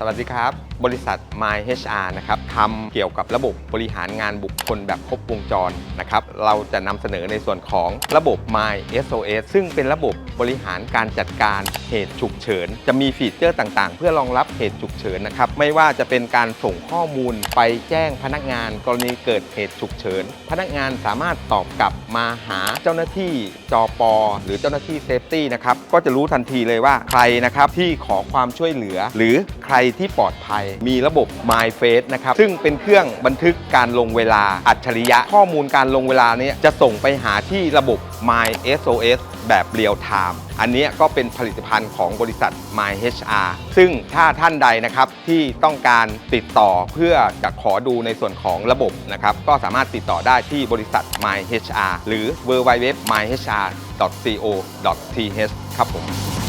สวัสดีครับ บริษัท My HR นะครับทำเกี่ยวกับระบบบริหารงานบุคคลแบบครบวงจรนะครับ เราจะนำเสนอในส่วนของระบบ My SOS ซึ่งเป็นระบบบริหารการจัดการเหตุฉุกเฉิน จะมีฟีเจอร์ต่างๆ เพื่อรองรับเหตุฉุกเฉินนะครับ ไม่ว่าจะเป็นการส่งข้อมูลไปแจ้งพนักงานกรณีเกิดเหตุฉุกเฉิน พนักงานสามารถตอบกลับมาหาเจ้าหน้าที่จอปอหรือเจ้าหน้าที่เซฟตี้นะครับก็จะรู้ทันทีเลยว่าใครนะครับที่ขอความช่วยเหลือ หรือใครที่ปลอดภัยมีระบบ My Face นะครับซึ่งเป็นเครื่องบันทึกการลงเวลาอัจฉริยะข้อมูลการลงเวลาเนี้จะส่งไปหาที่ระบบ My SOS แบบเรียลไทม์อันนี้ก็เป็นผลิตภัณฑ์ของบริษัท My HR ซึ่งถ้าท่านใดนะครับที่ต้องการติดต่อเพื่อจะขอดูในส่วนของระบบนะครับก็สามารถติดต่อได้ที่บริษัท My HR หรือ www.myhr.co.th ครับผม